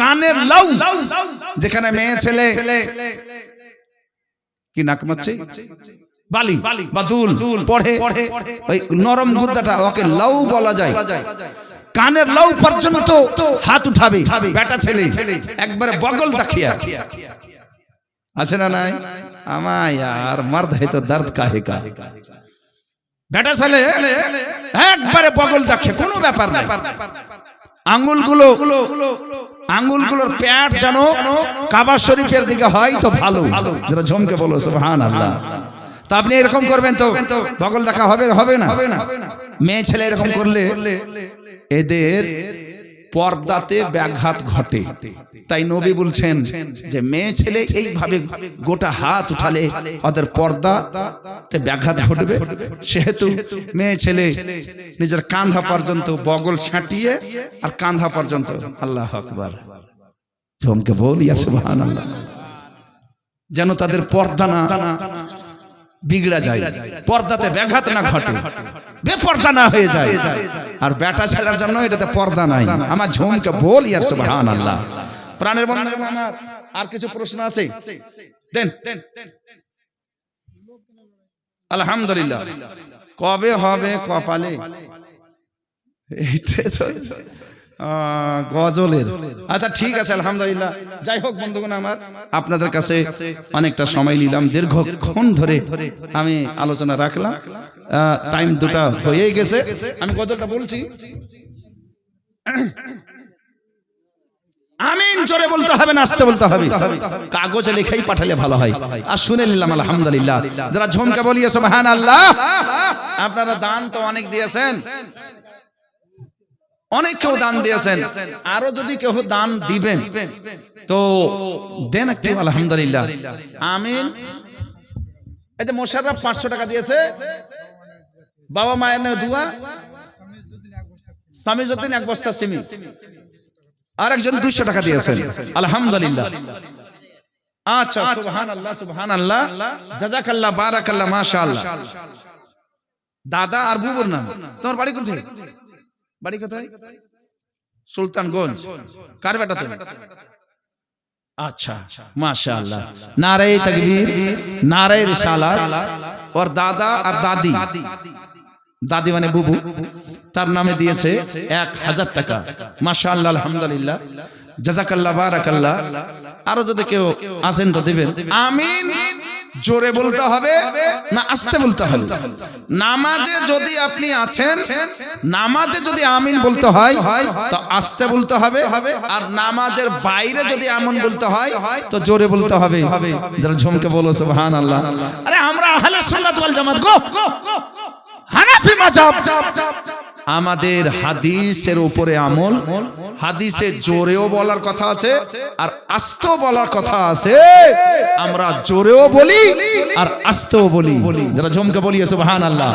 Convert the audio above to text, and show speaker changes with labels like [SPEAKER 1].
[SPEAKER 1] কানের লাউ যেখানে মেয়ে ছেলে কি নাক মারছে? বালি বা দুল পড়ে ওই নরম গুদ্দাটা ওকে লাউ বলা যায়। কানের লাউ পর্যন্ত হাত উঠাবে বেটা ছেলে একবারে বগল দেখিয়া আছে। না নাই? আমায় আর মার্দ হে তো দর্দ কাহে কা বেটা ছেলে একবারে বগল দেখে কোনো ব্যাপার না আঙ্গুলগুলো আঙ্গুলগুলোর প্যাট যেন কাবা শরীফের দিকে হয় তো ভালো। যেটা ঝমকে বলো সুবহান আল্লাহ তা আপনি এরকম করবেন তো, বগল দেখা হবে হবে না? মেয়ে ছেলে এরকম করলে এদের পর্দাতে ব্যাঘাত ঘটে। তাই নবী বলছেন যে, মেয়ে ছেলে এইভাবে গোটা হাত উঠালে ওদের পর্দাতে ব্যাঘাত ঘটবে। সেহেতু মেয়ে ছেলে নিজের কাঁধা পর্যন্ত বগল ছাঁটিয়ে আর কাঁধা পর্যন্ত আল্লাহ আকবার। জমকে বল ইয়ার সুবহান আল্লাহ যেন তাদের পর্দা না বিগড়া যায়, পর্দাতে ব্যাঘাত না ঘটে। বেপর্দা না হয়ে যায়। আর বেটা ছেলের জন্য এটাতে পর্দা নাই। আমার ঝুমকে বল ইয়ার সুবহান আল্লাহ প্রাণের বন্ধু, আর কিছু প্রশ্ন আছে? দেন। আলহামদুলিল্লাহ। কবে হবে কপালে? গজলের। আচ্ছা ঠিক আছে আলহামদুলিল্লাহ। যাই হোক বন্ধুগণ আমার আপনাদের কাছে অনেকটা সময় নিলাম। দীর্ঘক্ষণ ধরে আমি আলোচনা রাখলাম। টাইম দুটা হয়েই গেছে। আমি গজলটা বলছি। আমিন জোরে বলতে হবে না আসতে বলতে হবে। কাগজে লেখাই পাঠালে ভালো হয়। আর শুনে নিলাম আলহামদুলিল্লাহ। যারা ঝমকা বলিয়ে সুবহান আল্লাহ। আপনারা দান তো অনেক দিয়েছেন। অনেক কেউ দান দিয়েছেন। আরও যদি কেউ দান দিবেন তো দেন একটু আলহামদুলিল্লাহ। আমিন। এই যে মোশাররফ পাঁচশো টাকা দিয়েছে। বাবা মায়ের নামে দুয়া। তামিজুদ্দিন এক বস্তা সিমি। আর একজন দুইশো টাকা দিয়েছেন। আলহামদুলিল্লাহ। আচ্ছা সুবহান আল্লাহ সুবহান আল্লাহ জাজাকাল্লাহ বারাকাল্লাহ মাশাআল্লাহ। দাদা আর বুবুর নাম। তোমার বাড়ি কোথায় বাড়ি কোথায়? সুলতানগঞ্জ। কার বেটা তুমি আচ্ছা মাশাআল্লাহ। নারে তাকবীর নারে রিসালাত ওর দাদা আর দাদি দাদি। মানে বুবু। তার নামে দিয়েছে এক হাজার টাকা। মাশা আল্লাহ আলহামদুলিল্লাহ। জাজাকাল্লাহ বারাকাল্লাহ। আরও যদি কেউ আসেন তো দিবেন। আমিন। জোরে বলতে হবে না আসতে বলতে হবে। নামাজে যদি আপনি আছেন নামাজে যদি আমিন বলতে হয় তো আসতে বলতে হবে। আর নামাজের বাইরে যদি আমন বলতে হয় তো জোরে বলতে হবে। যারা ঝুমকে বলো সুবহান আল্লাহ আরে আমরা আহলে সুন্নাত ওয়াল জামাত গো। হানাফি মাযহাব। আমাদের হাদিসের উপরে আমল হাদিসে জোরেও বলার কথা আছে আর আস্তেও বলার কথা আছে। আমরা জোরেও বলি আর আস্তেও বলি। যারা ঝমকে বলি সুবহান আল্লাহ